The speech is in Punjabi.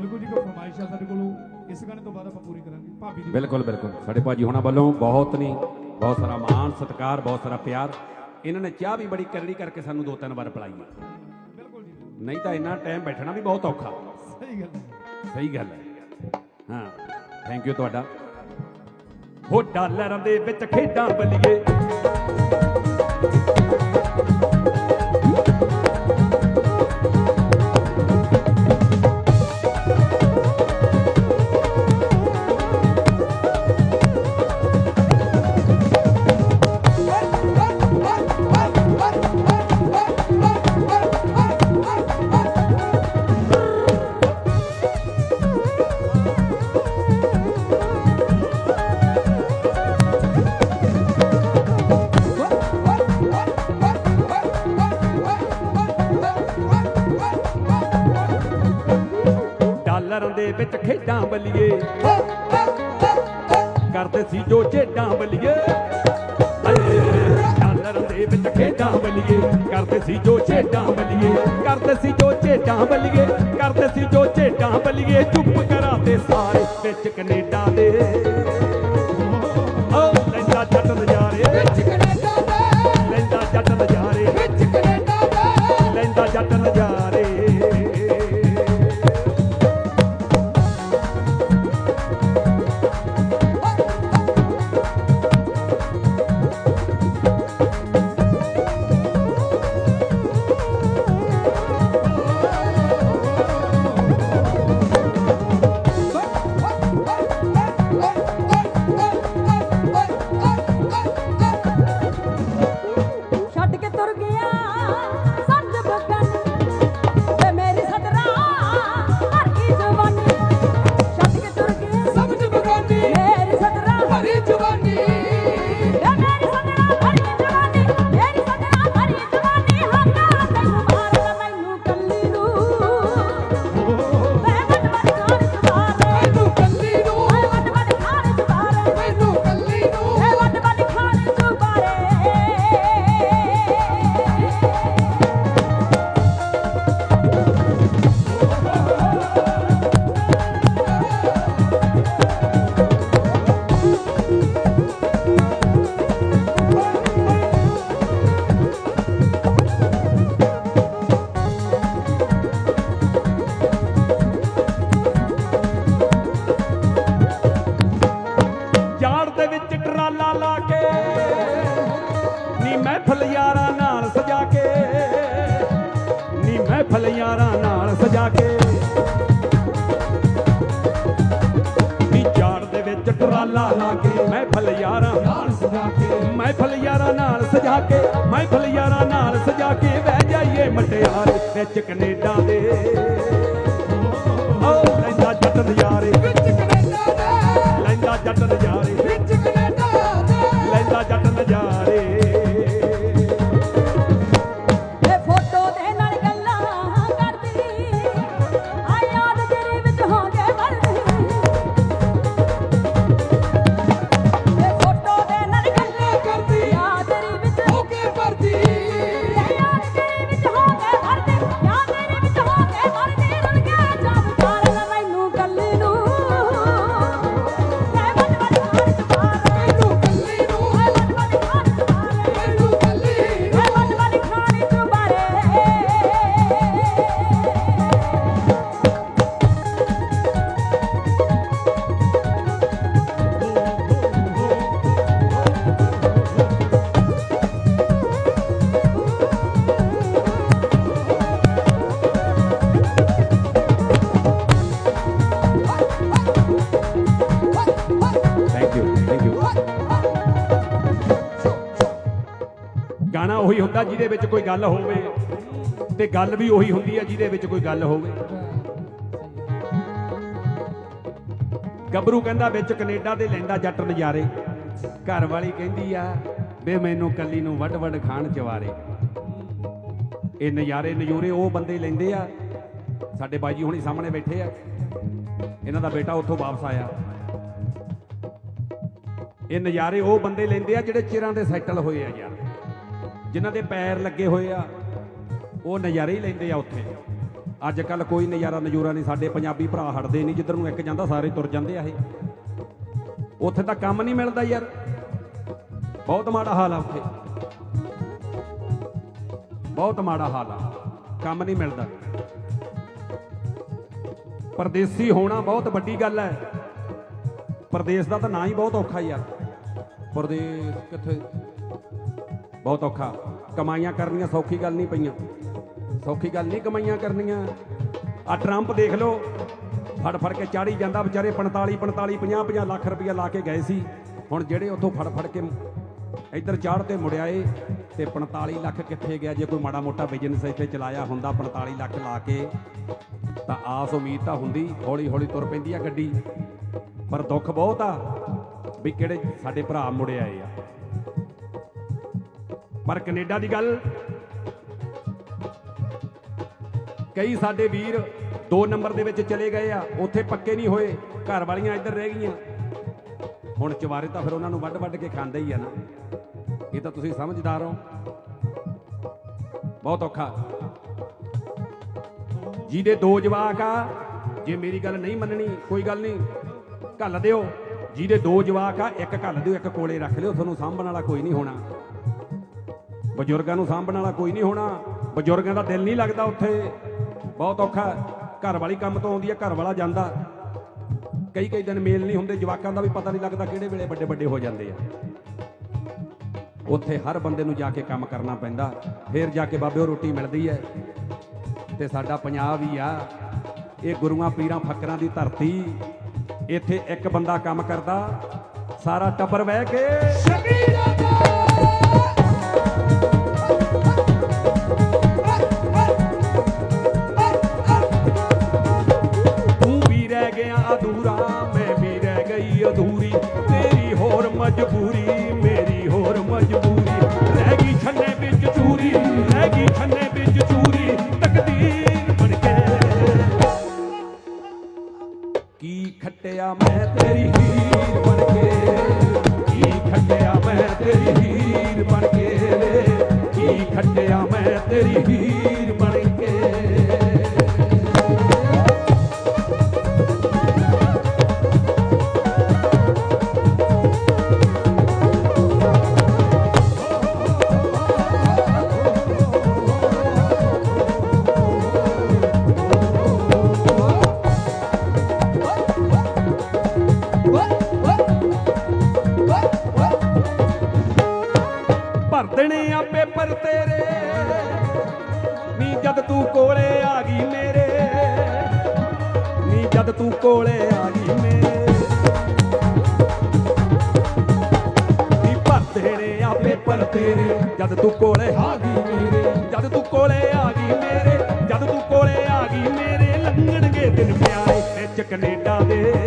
ਬਿਲਕੁਲ ਜੀ ਕੋਈ ਫਰਮਾਇਸ਼ ਆ ਸਾਡੇ ਕੋਲੋਂ ਇਸ ਗਾਣੇ ਤੋਂ ਬਾਅਦ ਆਪਾਂ ਪੂਰੀ ਕਰਾਂਗੇ। ਭਾਬੀ ਦੀ ਬਿਲਕੁਲ ਬਿਲਕੁਲ। ਸਾਡੇ ਭਾਜੀ ਹੁਣਾਂ ਵੱਲੋਂ ਬਹੁਤ ਨਹੀਂ ਬਹੁਤ ਸਾਰਾ ਮਾਣ ਸਤਿਕਾਰ ਬਹੁਤ ਸਾਰਾ ਪਿਆਰ। ਇਹਨਾਂ ਨੇ ਚਾਹ ਵੀ ਬੜੀ ਕਰੜੀ ਕਰਕੇ ਸਾਨੂੰ ਦੋ ਤਿੰਨ ਵਾਰ ਪਿਲਾਈ ਹੈ ਬਿਲਕੁਲ ਜੀ ਨਹੀਂ ਤਾਂ ਇੰਨਾ ਟਾਈਮ ਬੈਠਣਾ ਵੀ ਬਹੁਤ ਔਖਾ। ਸਹੀ ਗੱਲ ਸਹੀ ਗੱਲ ਹੈ। ਹਾਂ ਥੈਂਕ ਯੂ ਤੁਹਾਡਾ। ਹੋ ਡਾਲਰਾਂ ਦੇ ਵਿੱਚ ਖੇਡਾਂ ਬਲੀਏ। ਡਾਲਰਾਂ ਖੇਡਾਂ ਬਲੀਏ। ਕਰਦੇ ਸੀ ਜੋ ਛੇਡਾਂ ਬਲੀਏ। ਹਾਏ, ਦੇ ਵਿੱਚ ਖੇਡਾਂ ਬਲੀਏ। ਕਰਦੇ ਸੀ ਜੋ ਛੇਡਾਂ ਬਲੀਏ। ਕਰਦੇ ਸੀ ਜੋ ਛੇਡਾਂ ਬਲੀਏ। ਕਰਦੇ ਸੀ ਜੋ ਛੇਡਾਂ ਬਲੀਏ। ਚੁੱਪ ਕਰਾਤੇ ਸਾਰੇ ਵਿੱਚ ਕੈਨੇਡਾ ਦੇ। ਓ ਲੈਂਦਾ ਜੱਟ ਨਜ਼ਾਰੇ। ਲੈਂਦਾ ਜੱਟ ਨਜ਼ਾਰੇ। ਲੈਂਦਾ ਜੱਟ ਨਜ਼ਾਰੇ। ਦੇ ਵਿੱਚ ਟਰਾਲਾ ਲਾ ਕੇ, ਨੀ ਮਹਿਫਲ ਯਾਰਾਂ ਨਾਲ ਸਜਾ ਕੇ, ਨੀ ਮਹਿਫਲ ਯਾਰਾਂ ਨਾਲ ਸਜਾ ਕੇ। ਨੀ ਜਾੜ ਦੇ ਵਿੱਚ ਟਰਾਲਾ ਲਾ ਕੇ, ਮਹਿਫਲ ਯਾਰਾਂ ਨਾਲ ਸਜਾ ਕੇ। ਮਹਿਫਲ ਯਾਰਾਂ ਨਾਲ ਸਜਾ ਕੇ, ਮਹਿਫਲ ਯਾਰਾਂ ਨਾਲ ਸਜਾ ਕੇ ਬਹਿ ਜਾਈਏ ਮਟਿਆਰੇ ਵਿੱਚ ਕੈਨੇਡਾ ਦੇ। ਓ ਲੈਂਦਾ ਜੱਟ ਨਜ਼ਾਰੇ। ਉਹੀ ਹੁੰਦਾ ਜਿਹਦੇ ਵਿੱਚ ਕੋਈ ਗੱਲ ਹੋਵੇ ਤੇ ਗੱਲ ਵੀ ਉਹੀ ਹੁੰਦੀ ਹੈ ਜਿਹਦੇ ਵਿੱਚ ਕੋਈ ਗੱਲ ਹੋਵੇ। ਗੱਭਰੂ ਕਹਿੰਦਾ ਵਿੱਚ ਕੈਨੇਡਾ ਦੇ ਲੈਂਦਾ ਜੱਟ ਨਜ਼ਾਰੇ। ਘਰ ਵਾਲੀ ਕਹਿੰਦੀ ਆ, ਵੇ ਮੈਨੂੰ ਕੱਲੀ ਨੂੰ ਵੱਡ ਵੱਡ ਖਾਣ ਚਵਾਰੇ। ਇਹ ਨਜ਼ਾਰੇ ਨਜ਼ੂਰੇ ਉਹ ਬੰਦੇ ਲੈਂਦੇ ਆ। ਸਾਡੇ ਬਾਜੀ ਹੁਣੀ ਸਾਹਮਣੇ ਬੈਠੇ ਆ। ਇਹਨਾਂ ਦਾ ਬੇਟਾ ਉੱਥੋਂ ਵਾਪਸ ਆਇਆ। ਇਹ ਨਜ਼ਾਰੇ ਉਹ ਬੰਦੇ ਲੈਂਦੇ ਆ ਜਿਹੜੇ ਚਿਰਾਂ ਦੇ ਸੈਟਲ ਹੋਏ ਆ ਯਾਰ। ਜਿਨ੍ਹਾਂ ਦੇ ਪੈਰ ਲੱਗੇ ਹੋਏ ਆ, ਉਹ ਨਜ਼ਾਰੇ ਹੀ ਲੈਂਦੇ ਆ ਉੱਥੇ। ਅੱਜ ਕੱਲ ਕੋਈ ਨਜ਼ਾਰਾ ਨਜੂਰਾ ਨਹੀਂ, ਸਾਡੇ ਪੰਜਾਬੀ ਭਰਾ ਹਟਦੇ ਨਹੀਂ, ਜਿੱਧਰ ਨੂੰ ਇੱਕ ਜਾਂਦਾ ਸਾਰੇ ਤੁਰ ਜਾਂਦੇ ਆ ਇਹ। ਉੱਥੇ ਤਾਂ ਕੰਮ ਨਹੀਂ ਮਿਲਦਾ ਯਾਰ। ਬਹੁਤ ਮਾੜਾ ਹਾਲ ਆ ਉੱਥੇ। ਬਹੁਤ ਮਾੜਾ ਹਾਲ ਆ। ਕੰਮ ਨਹੀਂ ਮਿਲਦਾ। ਪਰਦੇਸੀ ਹੋਣਾ ਬਹੁਤ ਵੱਡੀ ਗੱਲ ਹੈ। ਪਰਦੇਸ ਦਾ ਤਾਂ ਨਾਂ ਹੀ ਬਹੁਤ ਔਖਾ ਯਾਰ। ਪਰਦੇਸ ਕਿੱਥੇ? ਬਹੁਤ ਔਖਾ। ਕਮਾਈਆਂ ਕਰਨੀਆਂ ਸੌਖੀ ਗੱਲ ਨਹੀਂ ਪਈਆਂ। ਸੌਖੀ ਗੱਲ ਨਹੀਂ ਕਮਾਈਆਂ ਕਰਨੀਆਂ। ਆ ਟਰੰਪ ਦੇਖ ਲਓ। ਫੜ ਫੜ ਕੇ ਚਾੜੀ ਜਾਂਦਾ ਵਿਚਾਰੇ 45 45 50 50 ਲੱਖ ਰੁਪਇਆ ਲਾ ਕੇ ਗਏ ਸੀ। ਹੁਣ ਜਿਹੜੇ ਉੱਥੋਂ ਫੜ ਫੜ ਕੇ ਇੱਧਰ ਚਾੜ ਤੇ ਮੁੜਿਆਏ ਤੇ 45 ਲੱਖ ਕਿੱਥੇ ਗਿਆ? ਜੇ ਕੋਈ ਮਾੜਾ ਮੋਟਾ ਬਿਜ਼ਨਸ ਇੱਥੇ ਚਲਾਇਆ ਹੁੰਦਾ 45 ਲੱਖ ਲਾ ਕੇ, ਤਾਂ ਆਸ ਉਮੀਦ ਤਾਂ ਹੁੰਦੀ, ਹੌਲੀ ਹੌਲੀ ਤੁਰ ਪੈਂਦੀ ਆ ਗੱਡੀ। ਪਰ ਦੁੱਖ ਬਹੁਤ ਆ ਵੀ ਕਿਹੜੇ ਸਾਡੇ ਭਰਾ ਮੁੜੇ ਆਏ ਆ। ਪਰ ਕੈਨੇਡਾ ਦੀ ਗੱਲ, ਕਈ ਸਾਡੇ ਵੀਰ 2 ਨੰਬਰ ਦੇ ਵਿੱਚ ਚਲੇ ਗਏ ਆ, ਉੱਥੇ ਪੱਕੇ ਨਹੀਂ ਹੋਏ, ਘਰ ਵਾਲੀਆਂ ਇੱਧਰ ਰਹਿ ਗਈਆਂ। ਹੁਣ ਚਵਾਰੇ ਤਾਂ ਫਿਰ ਉਹਨਾਂ ਨੂੰ ਵੱਢ ਵੱਢ ਕੇ ਖਾਂਦੇ ਹੀ ਆ ਨਾ। ਇਹ ਤਾਂ ਤੁਸੀਂ ਸਮਝਦਾਰ ਹੋ। ਬਹੁਤ ਔਖਾ। ਜਿਹਦੇ ਦੋ ਜਵਾਕ ਆ, ਜੇ ਮੇਰੀ ਗੱਲ ਨਹੀਂ ਮੰਨਣੀ, ਕੋਈ ਗੱਲ ਨਹੀਂ। ਘੱਲ ਦਿਓ। ਜਿਹਦੇ ਦੋ ਜਵਾਕ ਆ, ਇੱਕ ਘੱਲ ਦਿਓ, ਇੱਕ ਕੋਲੇ ਰੱਖ ਲਿਓ, ਤੁਹਾਨੂੰ ਸਾਂਭਣ ਵਾਲਾ ਕੋਈ ਨਹੀਂ ਹੋਣਾ। ਬਜ਼ੁਰਗਾਂ ਨੂੰ ਸਾਂਭਣ ਵਾਲਾ ਕੋਈ ਨਹੀਂ ਹੋਣਾ। ਬਜ਼ੁਰਗਾਂ ਦਾ ਦਿਲ ਨਹੀਂ ਲੱਗਦਾ ਉੱਥੇ। ਬਹੁਤ ਔਖਾ ਘਰ ਵਾਲੀ ਕੰਮ ਤੋਂ ਆਉਂਦੀ ਹੈ, ਘਰ ਵਾਲਾ ਜਾਂਦਾ। ਕਈ ਕਈ ਦਿਨ ਮੇਲ ਨਹੀਂ ਹੁੰਦੇ। ਜਵਾਕਾਂ ਦਾ ਵੀ ਪਤਾ ਨਹੀਂ ਲੱਗਦਾ ਕਿਹੜੇ ਵੇਲੇ ਵੱਡੇ ਵੱਡੇ ਹੋ ਜਾਂਦੇ ਆ। ਉੱਥੇ ਹਰ ਬੰਦੇ ਨੂੰ ਜਾ ਕੇ ਕੰਮ ਕਰਨਾ ਪੈਂਦਾ। ਫਿਰ ਜਾ ਕੇ ਬਾਬਿਓ ਰੋਟੀ ਮਿਲਦੀ ਹੈ। ਤੇ ਸਾਡਾ ਪੰਜਾਬ ਹੀ ਆ। ਇਹ ਗੁਰੂਆਂ ਪੀਰਾਂ ਫੱਕਰਾਂ ਦੀ ਧਰਤੀ। ਇੱਥੇ ਇੱਕ ਬੰਦਾ ਕੰਮ ਕਰਦਾ। ਸਾਰਾ ਟੱਬਰ ਬਹਿ ਕੇ ਸ਼ਕੀਰਾ ਦਾ ਮੈਂ ਤੇਰੀ ਭਰ ਦੇਣੇ ਆ ਪੇਪਰ ਜਦ ਤੂੰ ਕੋਲੇ ਆ ਜਦ ਤੂੰ ਕੋਲੇ ਆ ਮੇਰੇ। ਨੀ ਭਰ ਦੇਣੇ ਆ ਜਦ ਤੂੰ ਕੋਲੇ ਆ ਮੇਰੇ। ਜਦ ਤੂੰ ਕੋਲੇ ਆ ਮੇਰੇ। ਜਦ ਤੂੰ ਕੋਲੇ ਆ ਗਈ ਮੇਰੇ। ਲੰਘਣਗੇ ਦਿਨ ਪਿਆਰੇ ਵਿੱਚ ਕੈਨੇਡਾ ਦੇ।